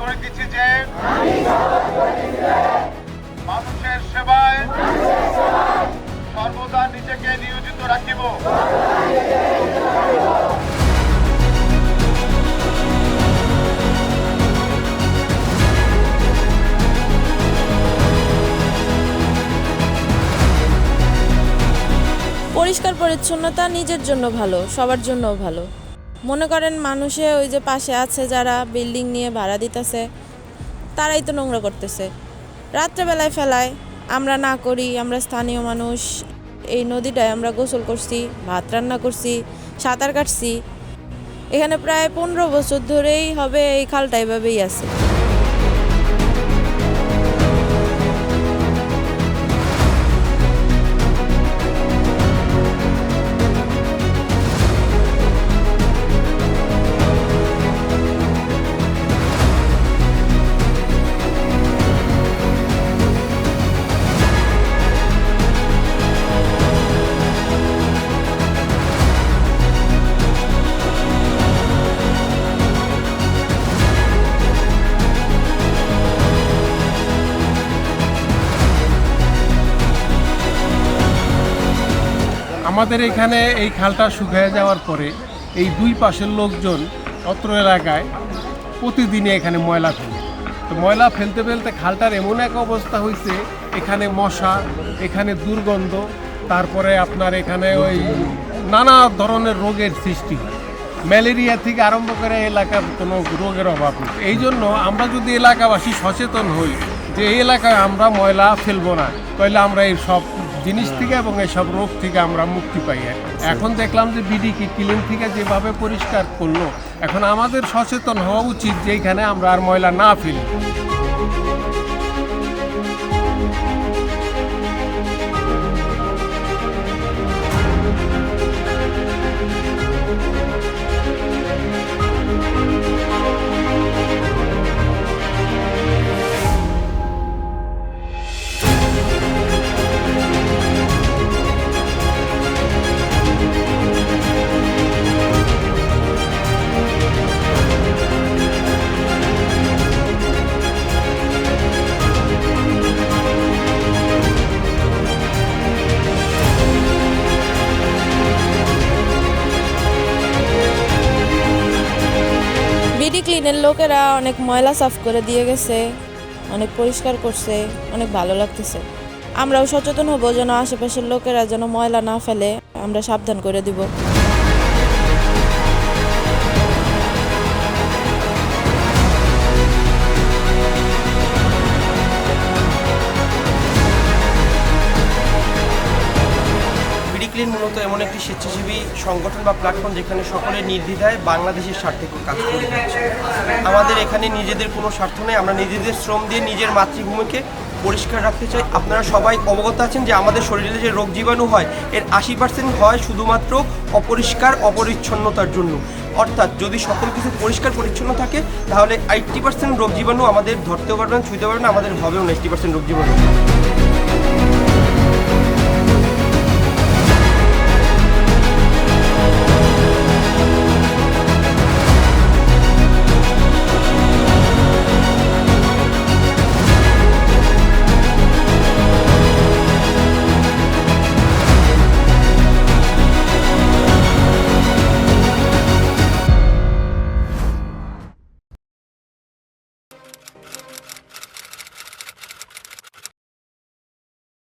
করে দিচ্ছি যে মানুষের সেবায় সর্বদা নিজেকে নিয়োজিত রাখিব। পরিষ্কার, পরিচ্ছন্নতা নিজের জন্য ভালো, সবার জন্যও ভালো। মনে করেন মানুষে ওই যে পাশে আছে যারা বিল্ডিং নিয়ে ভাড়া দিতেছে, তারাই তো নোংরা করতেছে। রাত্রেবেলায় ফেলায়, আমরা না করি, আমরা স্থানীয় মানুষ, এই নদীটায় আমরা গোসল করছি, ভাত রান্না করছি, সাঁতার কাটছি। এখানে প্রায় পনেরো বছর ধরেই হবে এই খালটা এভাবেই আছে। আমাদের এখানে এই খালটা শুকিয়ে যাওয়ার পরে এই দুই পাশের লোকজন অত্র এলাকায় প্রতিদিনই এখানে ময়লা ফেলে। তো ময়লা ফেলতে ফেলতে খালটার এমন এক অবস্থা হয়েছে, এখানে মশা, এখানে দুর্গন্ধ, তারপরে আপনার এখানে ওই নানা ধরনের রোগের সৃষ্টি ম্যালেরিয়া থেকে আরম্ভ করে এলাকার কোনো রোগের অভাব নেই। এই জন্য আমরা যদি এলাকাবাসী সচেতন হই যে এই এলাকায় আমরা ময়লা ফেলব না, তাহলে আমরা এই সব জিনিস থেকে এবং এসব রোগ থেকে আমরা মুক্তি পাই। এখন দেখলাম যে বিডিকে ক্লিন থেকে যেভাবে পরিষ্কার করল এখন আমাদের সচেতন হওয়া উচিত যে এখানে আমরা আর ময়লা না ফেলি। ক্লিনের লোকেরা অনেক ময়লা সাফ করে দিয়ে গেছে, অনেক পরিষ্কার করছে, অনেক ভালো লাগতেছে। আমরাও সচেতন হব যেন আশেপাশের লোকেরা যেন ময়লা না ফেলে, আমরা সাবধান করে দিব। বিডি ক্লিন মূলত এমন একটি স্বেচ্ছাসেবী সংগঠন বা প্ল্যাটফর্ম যেখানে সকলে নির্দ্বিধায় বাংলাদেশের স্বার্থে কাজ করে যাচ্ছে। আমাদের এখানে নিজেদের কোনো স্বার্থ নেই, আমরা নিজেদের শ্রম দিয়ে নিজের মাতৃভূমিকে পরিষ্কার রাখতে চাই। আপনারা সবাই অবগত আছেন যে আমাদের শরীরে যে রোগ জীবাণু হয়, এর আশি পার্সেন্ট হয় শুধুমাত্র অপরিষ্কার, অপরিচ্ছন্নতার জন্য। অর্থাৎ যদি সকল কিছু পরিষ্কার, পরিচ্ছন্ন থাকে, তাহলে এইট্টি পার্সেন্ট রোগ জীবাণু আমাদের ধরতেও পারবে না ছুঁতে পারবে না, আমাদের হবেও না এইটটি পার্সেন্ট রোগ জীবাণু।